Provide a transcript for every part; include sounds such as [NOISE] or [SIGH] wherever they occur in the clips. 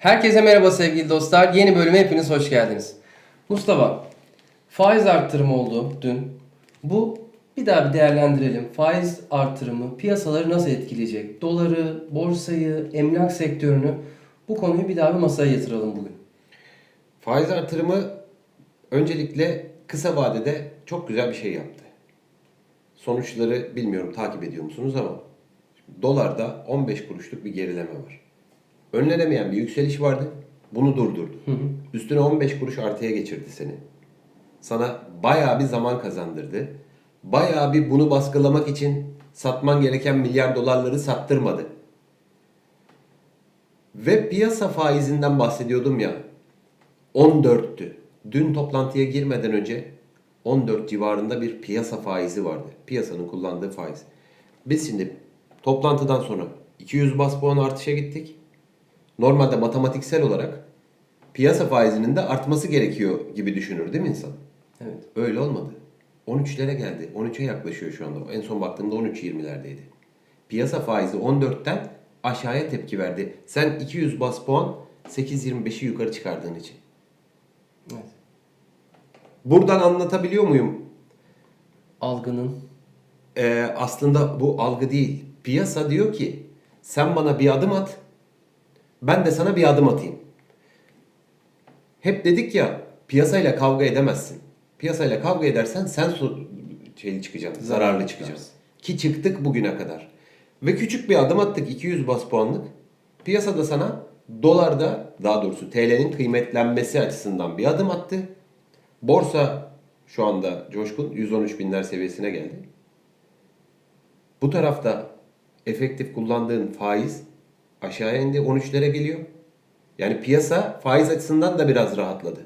Herkese merhaba sevgili dostlar. Yeni bölüme hepiniz hoş geldiniz. Mustafa, faiz arttırımı oldu dün. Bu bir daha bir değerlendirelim. Faiz artırımı piyasaları nasıl etkileyecek? Doları, borsayı, emlak sektörünü bu konuyu bir daha bir masaya yatıralım bugün. Faiz artırımı öncelikle kısa vadede çok güzel bir şey yaptı. Sonuçları bilmiyorum takip ediyor musunuz ama dolarda 15 kuruşluk bir gerileme var. Önlenemeyen bir yükseliş vardı. Bunu durdurdu. Üstüne 15 kuruş artıya geçirdi seni. Sana bayağı bir zaman kazandırdı. Bayağı bir bunu baskılamak için satman gereken milyar dolarları sattırmadı. Ve piyasa faizinden bahsediyordum ya. 14'tü. Dün toplantıya girmeden önce 14 civarında bir piyasa faizi vardı. Piyasanın kullandığı faiz. Biz şimdi toplantıdan sonra 200 bas puan artışa gittik. Normalde matematiksel olarak piyasa faizinin de artması gerekiyor gibi düşünür değil mi insan? Evet. Öyle olmadı. 13'lere geldi. 13'e yaklaşıyor şu anda. En son baktığımda 13.20'lerdeydi. Piyasa faizi 14'ten aşağıya tepki verdi. Sen 200 bas puan 8.25'i yukarı çıkardığın için. evet. Buradan anlatabiliyor muyum? Algının Ee, aslında bu algı değil. Piyasa diyor ki sen bana bir adım at. Ben de sana bir adım atayım. Hep dedik ya piyasayla kavga edemezsin. Piyasayla kavga edersen sen şeyli çıkacaksın, Zararlı zararlı çıkacaksın. Ki çıktık bugüne kadar. Ve küçük bir adım attık 200 bas puanlık. Piyasada sana dolarda daha doğrusu TL'nin kıymetlenmesi açısından bir adım attı. Borsa şu anda coşkun 113 binler seviyesine geldi. Bu tarafta efektif kullandığın faiz aşağıya indi 13'lere geliyor. Yani piyasa faiz açısından da biraz rahatladı.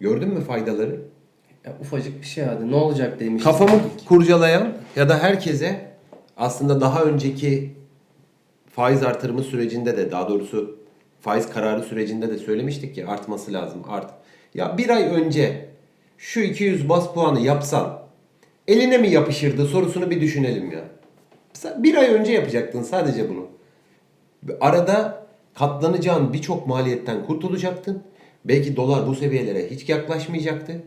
Gördün mü faydaları? ya ufacık bir şey hadi ne olacak demiştik. Kafamı kurcalayan ya da herkese aslında daha önceki faiz artırımı sürecinde de daha doğrusu faiz kararı sürecinde de söylemiştik ki artması lazım art. Ya bir ay önce şu 200 bas puanı yapsan eline mi yapışırdı sorusunu bir düşünelim ya. Bir ay önce yapacaktın sadece bunu. Arada katlanacağın birçok maliyetten kurtulacaktın. Belki dolar bu seviyelere hiç yaklaşmayacaktı.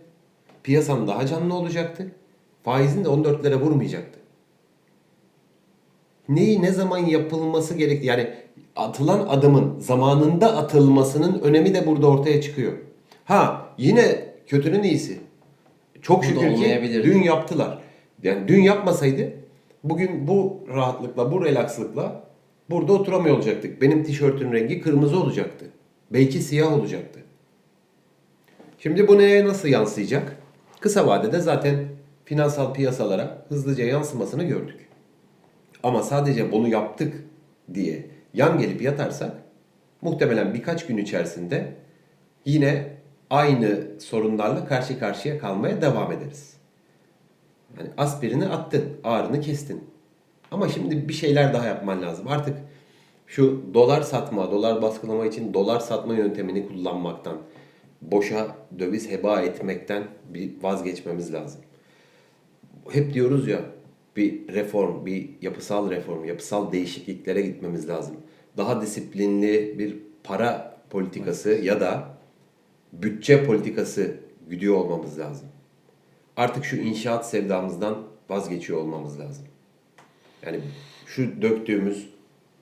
Piyasan daha canlı olacaktı. Faizin de 14'lere vurmayacaktı. Neyi ne zaman yapılması gerek yani atılan adımın zamanında atılmasının önemi de burada ortaya çıkıyor. Ha yine kötünün iyisi. Çok şükür ki dün yaptılar. Yani dün yapmasaydı bugün bu rahatlıkla, bu relakslıkla burada oturamıyor olacaktık. Benim tişörtün rengi kırmızı olacaktı. Belki siyah olacaktı. Şimdi bu neye nasıl yansıyacak? Kısa vadede zaten finansal piyasalara hızlıca yansımasını gördük. Ama sadece bunu yaptık diye yan gelip yatarsak muhtemelen birkaç gün içerisinde yine aynı sorunlarla karşı karşıya kalmaya devam ederiz. Yani aspirini attın, ağrını kestin. Ama şimdi bir şeyler daha yapman lazım. Artık şu dolar satma, dolar baskılama için dolar satma yöntemini kullanmaktan, boşa döviz heba etmekten bir vazgeçmemiz lazım. Hep diyoruz ya bir reform, bir yapısal reform, yapısal değişikliklere gitmemiz lazım. Daha disiplinli bir para politikası ya da bütçe politikası güdüyor olmamız lazım. Artık şu inşaat sevdamızdan vazgeçiyor olmamız lazım. Yani şu döktüğümüz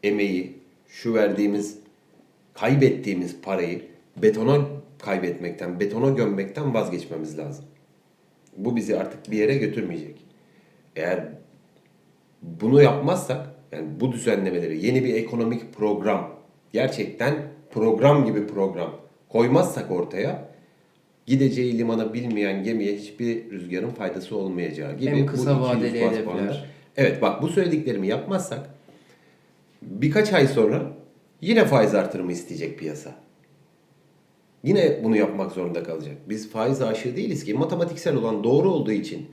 emeği, şu verdiğimiz, kaybettiğimiz parayı betona kaybetmekten, betona gömmekten vazgeçmemiz lazım. Bu bizi artık bir yere götürmeyecek. Eğer bunu yapmazsak, yani bu düzenlemeleri, yeni bir ekonomik program, gerçekten program gibi program koymazsak ortaya, gideceği limana bilmeyen gemiye hiçbir rüzgarın faydası olmayacağı gibi. Hem kısa 200 vadeli hedefler. Evet bak bu söylediklerimi yapmazsak birkaç ay sonra yine faiz artırımı isteyecek piyasa. Yine bunu yapmak zorunda kalacak. Biz faiz aşığı değiliz ki matematiksel olan doğru olduğu için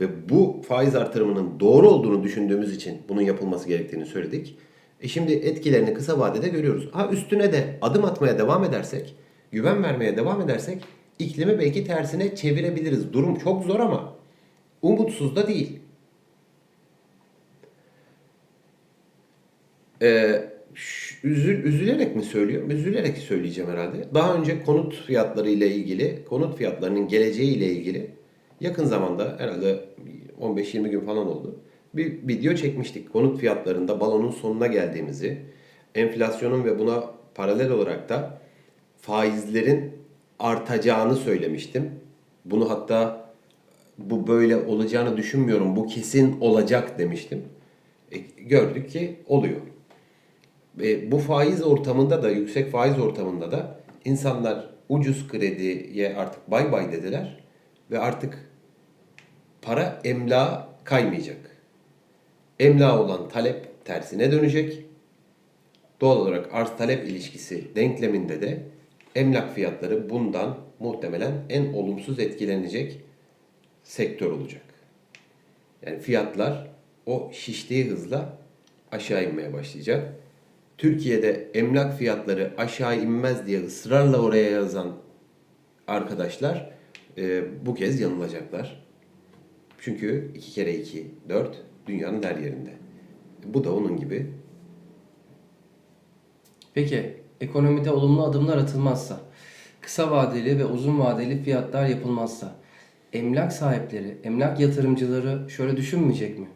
ve bu faiz artırımının doğru olduğunu düşündüğümüz için bunun yapılması gerektiğini söyledik. E şimdi etkilerini kısa vadede görüyoruz. Ha üstüne de adım atmaya devam edersek, güven vermeye devam edersek iklimi belki tersine çevirebiliriz. Durum çok zor ama umutsuz da değil. Ş- üzül, üzülerek mi söylüyorum? Üzülerek söyleyeceğim herhalde. Daha önce konut fiyatları ile ilgili, konut fiyatlarının geleceği ile ilgili yakın zamanda herhalde 15-20 gün falan oldu. Bir video çekmiştik. Konut fiyatlarında balonun sonuna geldiğimizi, enflasyonun ve buna paralel olarak da faizlerin artacağını söylemiştim. Bunu hatta bu böyle olacağını düşünmüyorum. Bu kesin olacak demiştim. E, gördük ki oluyor. E, bu faiz ortamında da yüksek faiz ortamında da insanlar ucuz krediye artık bay bay dediler ve artık para emlağa kaymayacak. Emlağa olan talep tersine dönecek. Doğal olarak arz talep ilişkisi denkleminde de emlak fiyatları bundan muhtemelen en olumsuz etkilenecek sektör olacak. Yani fiyatlar o şiştiği hızla aşağı inmeye başlayacak. Türkiye'de emlak fiyatları aşağı inmez diye ısrarla oraya yazan arkadaşlar e, bu kez yanılacaklar. Çünkü 2 kere 2, 4 dünyanın her yerinde. Bu da onun gibi Peki ekonomide olumlu adımlar atılmazsa, kısa vadeli ve uzun vadeli fiyatlar yapılmazsa, emlak sahipleri, emlak yatırımcıları şöyle düşünmeyecek mi?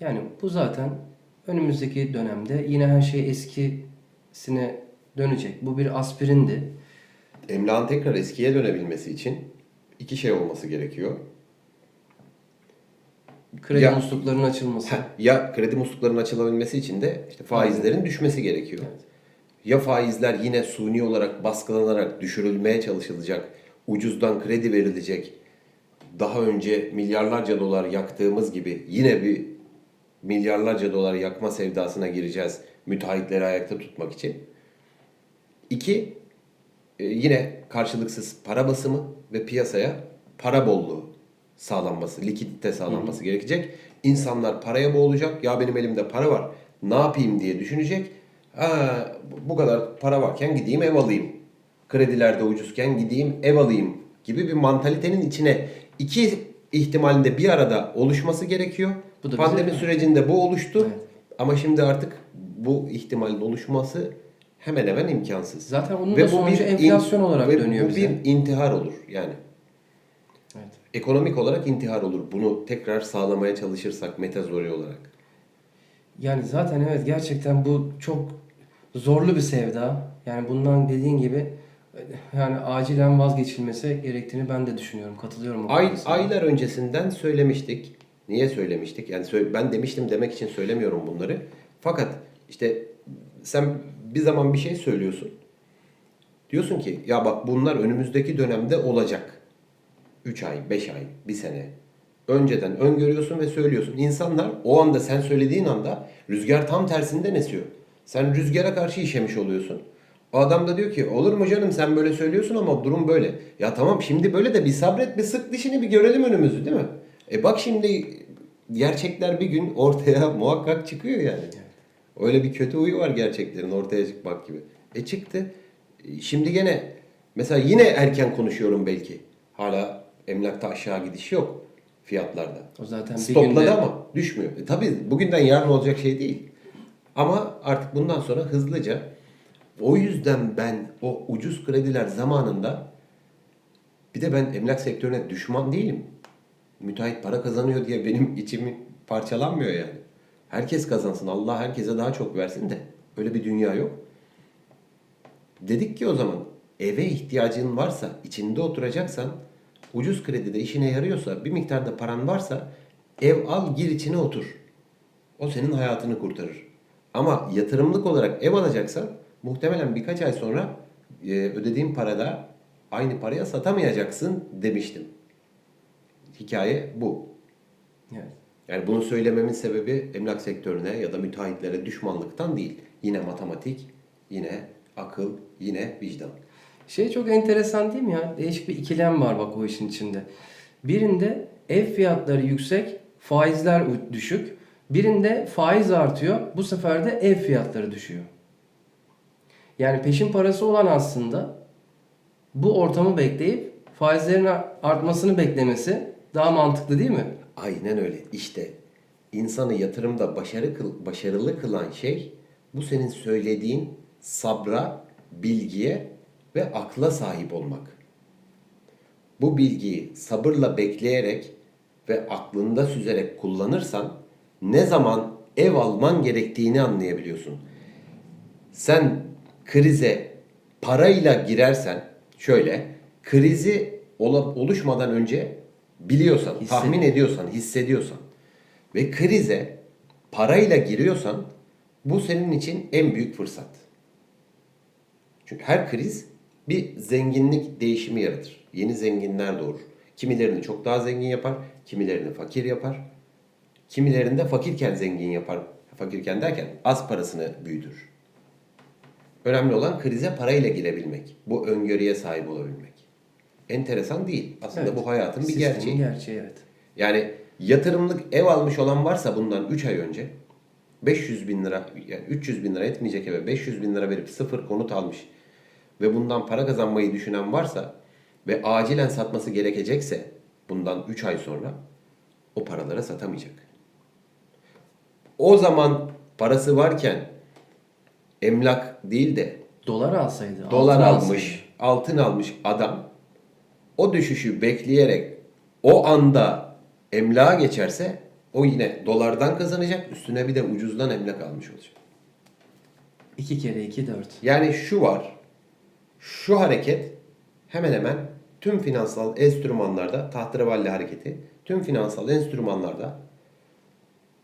Yani bu zaten önümüzdeki dönemde yine her şey eskisine dönecek. Bu bir aspirindi. emlakın tekrar eskiye dönebilmesi için iki şey olması gerekiyor. Kredi Ya- musluklarının açılması. Heh, ya kredi musluklarının açılabilmesi için de işte faizlerin düşmesi gerekiyor. Evet. Ya faizler yine suni olarak baskılanarak düşürülmeye çalışılacak, ucuzdan kredi verilecek. Daha önce milyarlarca dolar yaktığımız gibi yine bir milyarlarca dolar yakma sevdasına gireceğiz müteahhitleri ayakta tutmak için. İki, e, yine karşılıksız para basımı ve piyasaya para bolluğu sağlanması, likidite sağlanması gerekecek. İnsanlar paraya boğulacak. Ya benim elimde para var. Ne yapayım diye düşünecek. Ha, bu kadar para varken gideyim ev alayım. Krediler de ucuzken gideyim ev alayım gibi bir mantalitenin içine iki ihtimalinde bir arada oluşması gerekiyor. Bu da Pandemi bize- sürecinde bu oluştu. Evet. Ama şimdi artık bu ihtimalin oluşması hemen hemen imkansız. Zaten onun Ve da bu bir in- enflasyon olarak ve dönüyor bu bize. bir intihar olur yani. Evet. Ekonomik olarak intihar olur. Bunu tekrar sağlamaya çalışırsak metazori olarak. Yani zaten evet gerçekten bu çok zorlu bir sevda. Yani bundan dediğin gibi yani acilen vazgeçilmesi gerektiğini ben de düşünüyorum. Katılıyorum. Ay, aylar öncesinden söylemiştik. Niye söylemiştik? Yani ben demiştim demek için söylemiyorum bunları. Fakat işte sen bir zaman bir şey söylüyorsun. Diyorsun ki ya bak bunlar önümüzdeki dönemde olacak. 3 ay, 5 ay, 1 sene. Önceden öngörüyorsun ve söylüyorsun. İnsanlar o anda sen söylediğin anda rüzgar tam tersinden esiyor. Sen rüzgara karşı işemiş oluyorsun. O adam da diyor ki olur mu canım sen böyle söylüyorsun ama durum böyle. Ya tamam şimdi böyle de bir sabret bir sık dişini bir görelim önümüzü değil mi? E bak şimdi gerçekler bir gün ortaya [LAUGHS] muhakkak çıkıyor yani. Öyle bir kötü huyu var gerçeklerin ortaya çıkmak gibi. E çıktı. E Şimdi gene mesela yine erken konuşuyorum belki. Hala emlakta aşağı gidiş yok fiyatlarda. O zaten bir Stopladı günde ama düşmüyor. E tabii bugünden yarın olacak şey değil. Ama artık bundan sonra hızlıca o yüzden ben o ucuz krediler zamanında bir de ben emlak sektörüne düşman değilim. Müteahhit para kazanıyor diye benim içimi parçalanmıyor yani. Herkes kazansın. Allah herkese daha çok versin de. Öyle bir dünya yok. Dedik ki o zaman eve ihtiyacın varsa, içinde oturacaksan, ucuz kredide işine yarıyorsa, bir miktarda paran varsa ev al gir içine otur. O senin hayatını kurtarır. Ama yatırımlık olarak ev alacaksan muhtemelen birkaç ay sonra e, ödediğin parada aynı paraya satamayacaksın demiştim. Hikaye bu. Evet. Yani bunu söylememin sebebi emlak sektörüne ya da müteahhitlere düşmanlıktan değil. Yine matematik, yine akıl, yine vicdan. Şey çok enteresan değil mi ya? Değişik bir ikilem var bak o işin içinde. Birinde ev fiyatları yüksek, faizler düşük. Birinde faiz artıyor, bu sefer de ev fiyatları düşüyor. Yani peşin parası olan aslında bu ortamı bekleyip faizlerin artmasını beklemesi daha mantıklı değil mi? Aynen öyle. İşte insanı yatırımda başarı kıl- başarılı kılan şey Bu senin söylediğin sabra, bilgiye ve akla sahip olmak. Bu bilgiyi sabırla bekleyerek ve aklında süzerek kullanırsan ne zaman ev alman gerektiğini anlayabiliyorsun. Sen krize parayla girersen şöyle krizi oluşmadan önce biliyorsan, Hissed- tahmin ediyorsan, hissediyorsan ve krize parayla giriyorsan bu senin için en büyük fırsat. Çünkü her kriz bir zenginlik değişimi yaratır. Yeni zenginler doğurur. Kimilerini çok daha zengin yapar, kimilerini fakir yapar. Kimilerini de fakirken zengin yapar. Fakirken derken az parasını büyütür. Önemli olan krize parayla girebilmek. Bu öngörüye sahip olabilmek. Enteresan değil. Aslında Evet. bu hayatın bir Sistemin gerçeği. gerçeği evet. Yani yatırımlık ev almış olan varsa bundan 3 ay önce 500 bin lira yani 300 bin lira etmeyecek eve 500 bin lira verip sıfır konut almış ve bundan para kazanmayı düşünen varsa ve acilen satması gerekecekse bundan 3 ay sonra o paralara satamayacak. O zaman parası varken emlak değil de Dolar alsaydı. dolar altın almış, alsaydı. altın almış adam o düşüşü bekleyerek o anda emlağa geçerse o yine dolardan kazanacak üstüne bir de ucuzdan emlak almış olacak. İki kere iki dört. Yani şu var, şu hareket hemen hemen tüm finansal enstrümanlarda, tahterevalli hareketi, tüm finansal enstrümanlarda,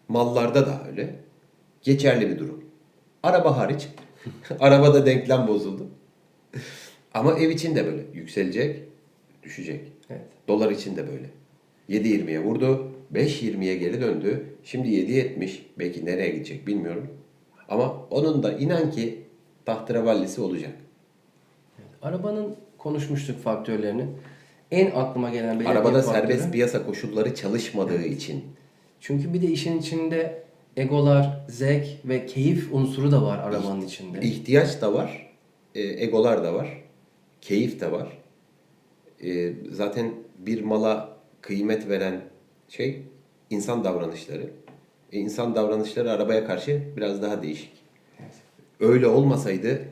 mallarda da öyle, geçerli bir durum. Araba hariç, [LAUGHS] arabada denklem bozuldu. [LAUGHS] Ama ev için de böyle yükselecek, düşecek. Evet. Dolar için de böyle. 7.20'ye vurdu, 5.20'ye geri döndü. Şimdi 7.70, belki nereye gidecek bilmiyorum. Ama onun da inan ki tahterevallisi olacak. Arabanın konuşmuştuk faktörlerini. En aklıma gelen belirli Arabada faktörü- serbest piyasa koşulları çalışmadığı için. Çünkü bir de işin içinde egolar, zevk ve keyif unsuru da var arabanın içinde. ihtiyaç da var, e, egolar da var, keyif de var. E, zaten bir mala kıymet veren şey insan davranışları. E, insan davranışları arabaya karşı biraz daha değişik. Öyle olmasaydı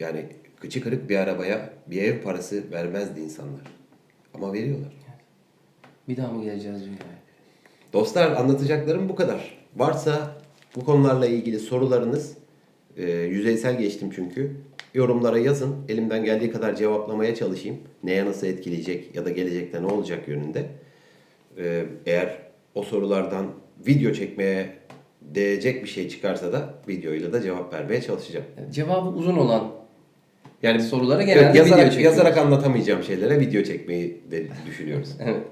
yani kıçı kırık bir arabaya bir ev parası vermezdi insanlar. Ama veriyorlar. Bir daha mı geleceğiz dünyaya? Dostlar anlatacaklarım bu kadar. Varsa bu konularla ilgili sorularınız e, yüzeysel geçtim çünkü. Yorumlara yazın. Elimden geldiği kadar cevaplamaya çalışayım. Neye nasıl etkileyecek ya da gelecekte ne olacak yönünde. E, eğer o sorulardan video çekmeye değecek bir şey çıkarsa da videoyla da cevap vermeye çalışacağım. Yani cevabı uzun olan Yani Sorulara genelde evet, video yazarak, çekiyoruz. yazarak anlatamayacağım şeylere video çekmeyi de düşünüyoruz. [LAUGHS] Evet.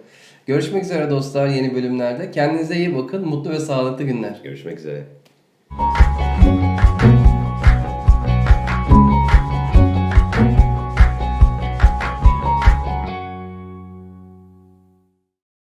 Görüşmek üzere dostlar yeni bölümlerde. Kendinize iyi bakın. Mutlu ve sağlıklı günler. Görüşmek üzere.